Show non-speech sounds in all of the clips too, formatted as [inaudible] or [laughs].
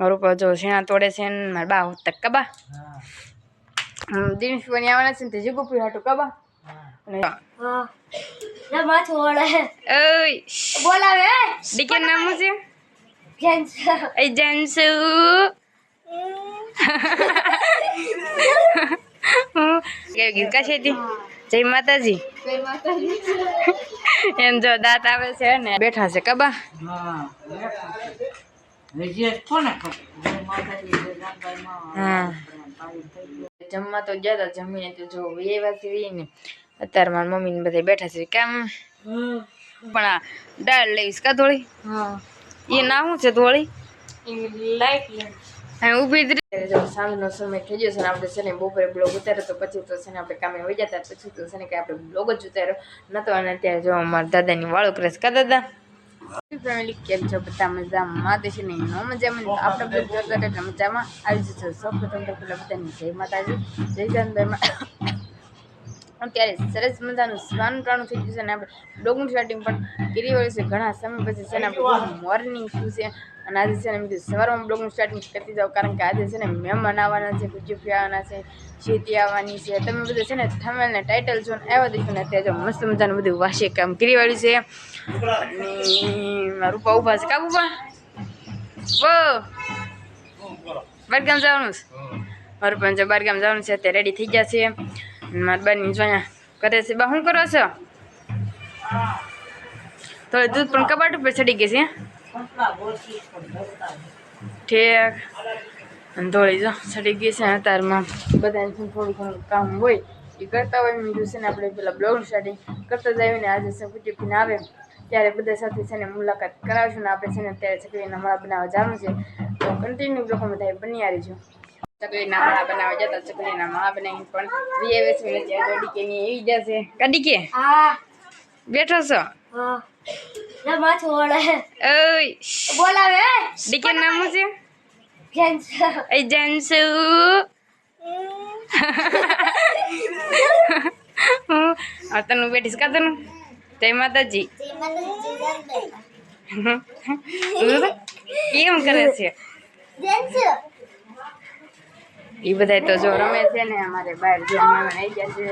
મારું ઉપર જો શેણા તોડે છે ને મારા બા હોત કબા દિનેશ બની આવવાના છે ને તે જીગુ પી હાટું કબા હા. માથું ઓય બોલાવે ડીકે નામ છે? જેન્સ એ જાનસુ કેવી ગીત કાશે જય માતાજી. એમ જો દાંત આવે છે ને બેઠા છે કબા હા જમવા તો ગયા હતા જમીને તો જો એવા સીવી ને. અત્યારે મારા મમ્મી ને બધા બેઠા છે કેમ. પણ આ દાળ લઈશ કા થોડી હા. એ ના શું છે થોડી ઊભી સાંજનો સમય થઈ ગયો છે આપણે છે ને બપોરે બ્લોગ ઉતાર્યો તો પછી તો છે ને આપણે કામે વહી જતા પછી તો છે ને કે આપણે બ્લોગ જ ઉતાર્યો. નતો અને અત્યારે જો અમારા દાદાની વાળો કરે છે કા દાદા? ફેમિલી કેમ છો બધા મજામાં દેશે છે ને નો મજામાં ને આપણે બ્લોગ જોતા એટલે મજામાં આવી જશે સૌ પ્રથમ તો પેલા બધાની જય માતાજી જય જાનભાઈમાં અત્યારે સરસ મજાનું સ્નાન ટાણું થઈ ગયું છે ને આપણે બ્લોગનું સ્ટાર્ટિંગ પણ કરી વળ્યું છે ઘણા સમય પછી છે ને આપણે મોર્નિંગ શું છે અને આજે છે ને એમ સવારમાં બ્લોગનું સ્ટાર્ટિંગ કરતી જાઉં, કારણ કે આજે છે ને મહેમાન આવવાના છે ગુજુફી આવવાના છે, શેતી આવવાની છે. તમે બધું છે ને થમેલ ને ટાઇટલ જો ને આવ્યા દઈશું ને જો મસ્ત મજાનું બધું વાસી કામ કરી છે. અને રૂપા ઊભા છે. કા ઊભા વો! બારગામ જવાનું છે? મારું પણ જો બારગામ જવાનું છે, અત્યારે રેડી થઈ ગયા છે. મારા બાની જોયા કરે છે. બા, શું કરો છો? તો દૂધ પણ કબાટ ઉપર ચડી ગઈ છે ઠેક. ધોળી જો ચડી ગઈ છે અત્યારમાં. બધાને થોડું ઘણું કામ હોય એ કરતા હોય. મેં છે ને આપણે પેલા બ્લોગ સ્ટાર્ટિંગ કરતા જ ને આજે સકુટી પીને આવે. ત્યારે બધા સાથે છે ને મુલાકાત કરાવશું ને આપણે છે ને અત્યારે ચકલીના માળા બનાવવા જવાનું છે. તો કન્ટિન્યુ લોકો બધા બની છું ચકલીના માળા બનાવવા જતા ચકલીના માળા બનાવીને પણ વીએ વેચવી છે ગાડી કે એવી જશે ગાડી કે હા. બેઠો છો? હા. ઓય બોલાવે ડીકે નામ શું છે? Jens Jensu. જાનસુ હું జై બેઠીશ કા તનું જય માતાજી. કેમ કરે છે. એ બધા તો જો રમે છે ને અમારે બહાર જો મહેમાન આવી ગયા છે.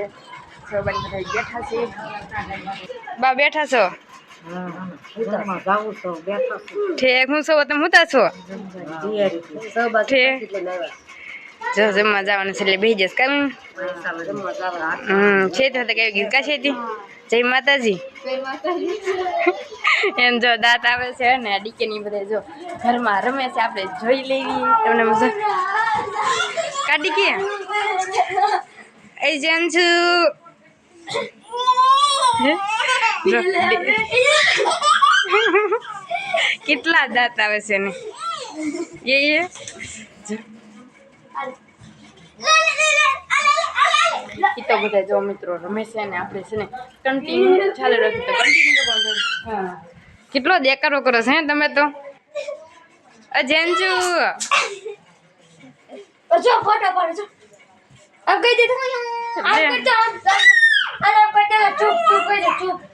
સોબાની બધા બેઠા છે. બા બેઠા છો? ઠેક હું સૌ તમે હુતા છો? ઠેક. જો જમવા જવાનું છે એટલે જશે કામ હમ છે તો કેવી ગીત કા છે જય માતાજી. એમ જો દાંત આવે છે ને ડીકે ની બધા જો ઘરમાં રમે છે આપણે જોઈ લેવી. તમને મજા કાઢી કે એ જેમ છું. હે? [laughs] કેટલા દાંત આવે છે ને એ એ. તો બધા જો મિત્રો રમે છે ને આપણે છે ને કન્ટિન્યુ ચાલુ રાખ્યું તો કન્ટિન્યુ કેટલો દેકારો કરો છે તમે તો? અજેન્જુ જો ફોટો પાડો જો. આમ દે આમ લે. કરજો આમ અરે ચૂપ ચૂપ કહી દે ચૂપ.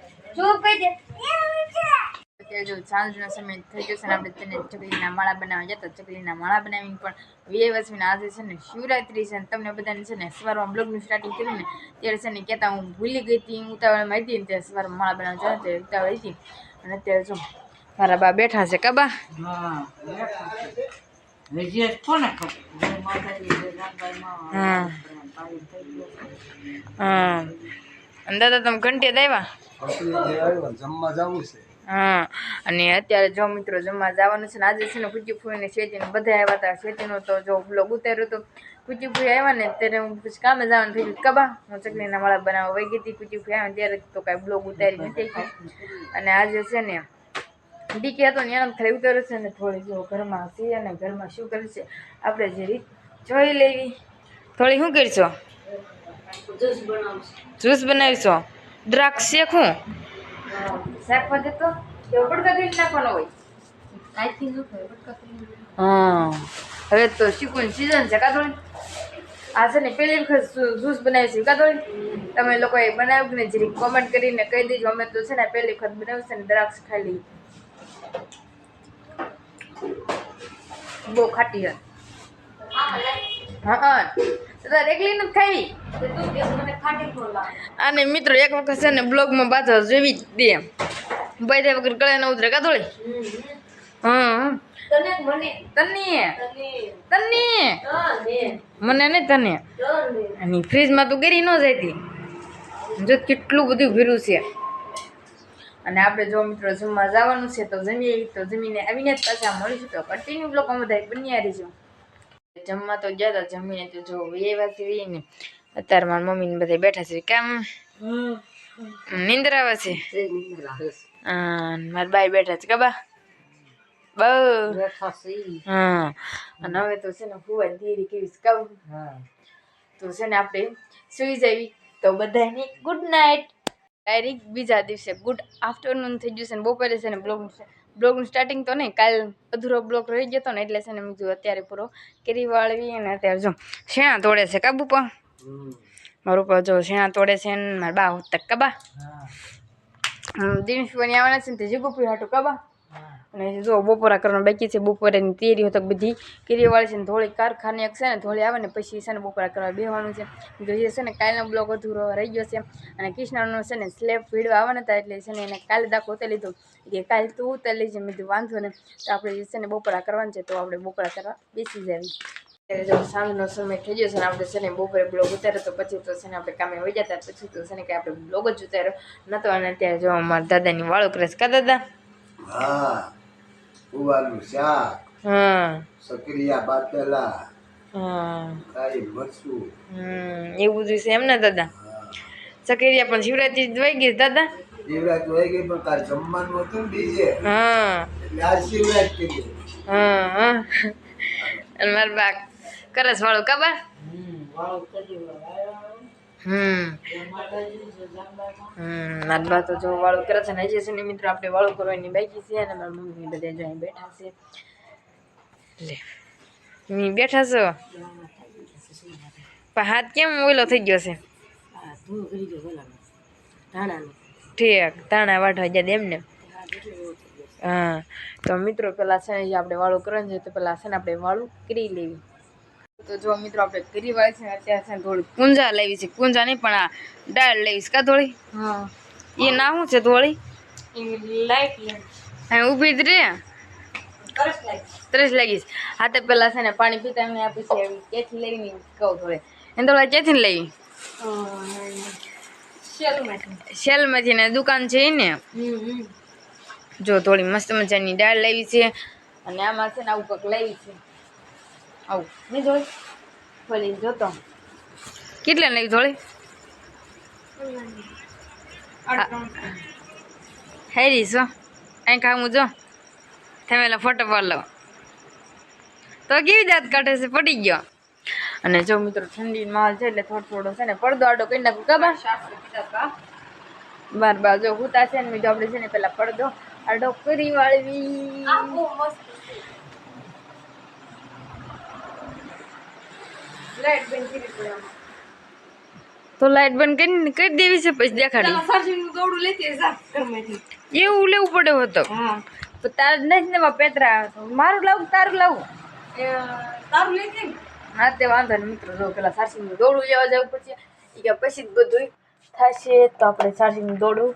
જો સાંજનો સમય થઈ ગયો છે ને આપણે તેને ચકલીના માળા બનાવવા જતા ચકલીના માળા બનાવીને પણ વીએ વસવીને આજે છે ને શિવરાત્રી છે ને તમને બધાને છે ને સવારમાં બ્લોગનું સ્ટાર્ટિંગ કર્યું ને ત્યારે છે ને કહેતા હું ભૂલી ગઈ હતી ઉતાવળમાં હતી ને ત્યારે સવારમાં માળા બનાવવા જતા ઉતાવળ હતી. અને અત્યારે જો મારા બા બેઠા છે કબા હા હા. અને દાદા તમે ઘંટી છે હા અને અત્યારે જો મિત્રો જમવા જવાનું છે ને આજે છે ને કુચી ફૂઈને શેતીને બધા આવ્યા હતા. શેતીનો તો જો બ્લોગ ઉતાર્યો તો કુચી ફૂઈ આવ્યા ને ત્યારે હું પછી કામે જવાનું થઈ ગયું. કબા હું ચકલીના માળા બનાવવા વહી ગઈ હતી કુચી ફૂઈ આવ્યા ત્યારે તો કાંઈ બ્લોગ ઉતારી નથી અને આજે છે ને ડીકે હતો ને એના ખાલી ઉતાર્યો છે ને થોડી જો ઘરમાં છે અને ઘરમાં શું કરે છે આપણે જે રીત જોઈ લેવી. થોડી શું કરશો? જ્યુસ બનાવીશો? દ્રાક્ષ શું? શાકભાજી તો બડકા કરી નાખવાનો હોય. આઈ નું હા. હવે તો શીખું સિઝન છે કાદોળી આ છે ને પહેલી વખત જ્યુસ બનાવી છે કાદોળી તમે લોકોએ બનાવ્યું કે ને જરી કોમેન્ટ કરીને કહી દેજો. અમે તો છે ને પહેલી વખત બનાવ્યું છે ને દ્રાક્ષ ખાલી. બહુ ખાટી હતી હા હા. એકલી નથી ખાવી તો તું કે મને ખાટી ખોલા અને મિત્રો એક વખત છે ને બ્લોગમાં પાછળ જોવી જ દે. બધે વગર ગળે ન ઉતરે કાદોળી હા. તને મને તને તને તને તને મને ને તને. અને ફ્રીજમાં તો ગરી ન જતી જો કેટલું બધું ભીરું છે. અને આપણે જો મિત્રો જમવા જવાનું છે તો જમીએ તો જમીને આવીને જ પાછા મળીશું. તો કન્ટિન્યુ બ્લોક અમે બધા બન્યા રહીશું જમવા તો ગયા હતા જમીને તો જો એ વાત ને અત્યારે મારા મમ્મી ને બધા બેઠા છે કેમ? નિંદ્રા આવે છે? મારા બાઈ બેઠા છે કબા બહુ હા. અને હવે તો છે ને ફુવાની ધીરી કેવી કહું તો છે ને આપણે સુઈ જવી તો બધાની ગુડ નાઇટ ડાયરેક્ટ બીજા દિવસે ગુડ આફ્ટરનૂન થઈ ગયું છે ને બપોરે છે ને બ્લોગ બ્લોગનું સ્ટાર્ટિંગ તો નહીં કાલ અધૂરો બ્લોગ રહી ગયો હતો ને એટલે છે ને મેં કીધું અત્યારે પૂરો કેરી વાળવી અને અત્યારે જો શેણા તોડે છે કાબુ પણ મારું પર જો શેણા તોડે છે ને મારા બા હોત તક કબા દિનેશ બની આવવાના છે ને તે જીગુપી હાટું કબા અને જો બપોરા કરવાનું બાકી છે બપોરેની તૈયારી તો બધી કેરીવાળી છે ને થોડી કારખાને છે ને થોડી આવે ને પછી છે ને બપોરા કરવા બેહવાનું છે તો જે છે ને કાલનો બ્લોક અધૂરો રહી ગયો છે અને કૃષ્ણનો છે ને સ્લેબ ભીડવા આવવાના હતા એટલે છે ને એને કાલે દાખલો ઉતારી લીધો કે કાલે તું ઉતારી લેજે મેં કીધું વાંધો ને તો આપણે છે ને બપોરા કરવાનું છે તો આપણે બપોરા કરવા બેસી અત્યારે જો સાંજનો સમય થઈ ગયો છે ને આપણે છે ને બપોરે બ્લોગ ઉતાર્યો તો પછી તો છે ને આપણે કામે વહી જતા પછી તો છે ને કે આપણે બ્લોગ જ ઉતાર્યો નતો અને અત્યારે જો અમારા દાદાની વાળો ક્રેશ કા દાદા હા કુવાનું શાક હા. સક્રિયા બાટેલા હા. કાળી મરચું. હમ એવું બધું છે એમ ને દાદા? હા. પણ શિવરાત્રી દવાઈ ગઈ દાદા? શિવરાત હોય ગઈ પણ તાર જમવાનું હતું ને બીજે હા. એટલે આ શિવરાત કીધી હા હા. અને મારા બા કરસ વાળું કબા હમ હમ. મારા બા તો જો વાળું કરે છે ને, હજી છે ને મિત્રો આપણે વાળું કરવાની બાકી છે અને મારા મમ્મી બધા જો અહીં બેઠા છે. લે તમે બેઠા છો? પણ હાથ કેમ ઓલો થઈ ગયો છે? ઠીક, તાણા વાઢવા જાય એમને હા, તો મિત્રો પેલા છે આપણે વાળું કરવાનું છે, તો પેલા છે ને આપણે વાળું કરી લેવી. તો જો મિત્રો આપણે કરી વાળી છે અત્યારે છે થોડી કુંજા લેવી છે. કુંજા નહીં પણ આ ડાળ લેવી કા થોડી હા. એ ના શું છે થોડી હા ઊભી જ રે. ત્રીસ લાગીશ હા તો પેલા છે ને પાણી પીતા એમને આપી છે એવી કેથી લઈને કહું થોડે એને થોડા કેથી લેવી શેલમાંથી. ને દુકાન છે ને? જો થોડી મસ્ત મજાની દાળ લેવી છે. અને આમાં છે ને આવું કંઈક લેવી છે. આવું. નહીં જોઈ થોડી જોતો કેટલા લઈ જોડી? હેરી છો અહીં ખાવું જો. થમેલા ફોટો લો. તો કેવી જાત કાઢે છે? પડી ગયો. અને જો મિત્રો ઠંડી માલ છે એટલે થોડો થોડો છે ને પડદો આડો કરી નાખું કબા બાર બાર જો હુતા છે ને બીજું આપણે છે ને પેલા પડદો આડો કરી વાળવી આ બહુ મસ્ત લાઈટ બંધ કરી પડે તો લાઈટ બંધ કરીને કરી દેવી છે પછી દેખાડી. સાસુનું દોડું લેતી ઘરમાંથી. એવું લેવું પડ્યું હતું હા. તાર નથી ને પેતરા મારું લાવું તારું લાવું? તારું લેતી ને હા તે વાંધો નહીં મિત્રો. જો પેલા સારસીનું દોડું લેવા જવું પડશે. કે પછી બધું થશે તો આપણે સારસીનું દોડું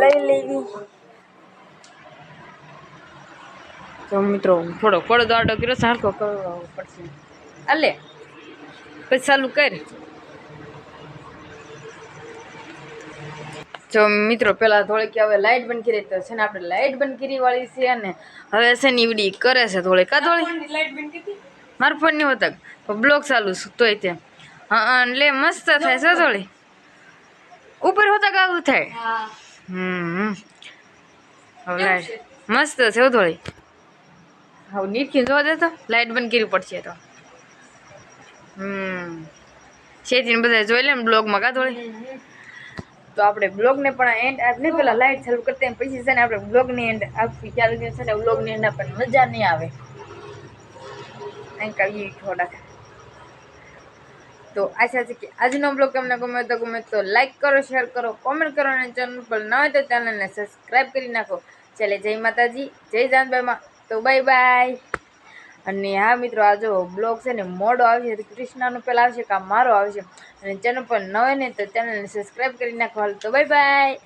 લઈ લેવી. તો મિત્રો થોડો પડદો આડો કર્યો સરખો કરવો પડશે. અલે પછી ચાલુ કર જો મિત્રો પેલા થોડીક હવે લાઈટ બંધ કરી તો છે ને આપણે લાઈટ બંધ કરી વાળી છે અને હવે છે ને ઈવડી કરે છે થોડીક. આ થોડી લાઈટ બંધ કરી મારા ફોન નહીં હોતા પણ બ્લોક ચાલુ છે તોય તે. હા લે મસ્ત થાય છે થોડી ઉપર હોતા આવું થાય. હા. હમ હવે મસ્ત છે થોડી હવે નીરખી જોવા દે તો લાઈટ બંધ કરવી પડશે તો. હમ. શેતીને બધા જોઈ લે ને બ્લોગમાં કા થોડી તો આપણે બ્લોગને પણ એન્ડ નહીં પેલા લાઈટ ચાલુ કરતા પછી છે ને આપણે બ્લોગની એન્ડ આપવી. ચાલુ છે ને બ્લોગની એન્ડ આપણને મજા નહીં આવે. અહીં કહીએ થોડાક. તો આશા છે કે આજનો બ્લોગ તમને ગમે તો ગમે તો લાઈક કરો શેર કરો કોમેન્ટ કરો અને ચેનલ પર ન હોય તો ચેનલને સબસ્ક્રાઈબ કરી નાખો. ચાલે, જય માતાજી, જય જાનબાઈમાં તો બાય બાય અને હા મિત્રો, આ જો બ્લોગ છે ને, મોડો આવશે તો કૃષ્ણાનો પહેલાં આવશે કાં મારો આવશે. અને ચેનલ પર નવે નહીં તો ચેનલને સબસ્ક્રાઈબ કરી નાખો. હાલ તો બાય બાય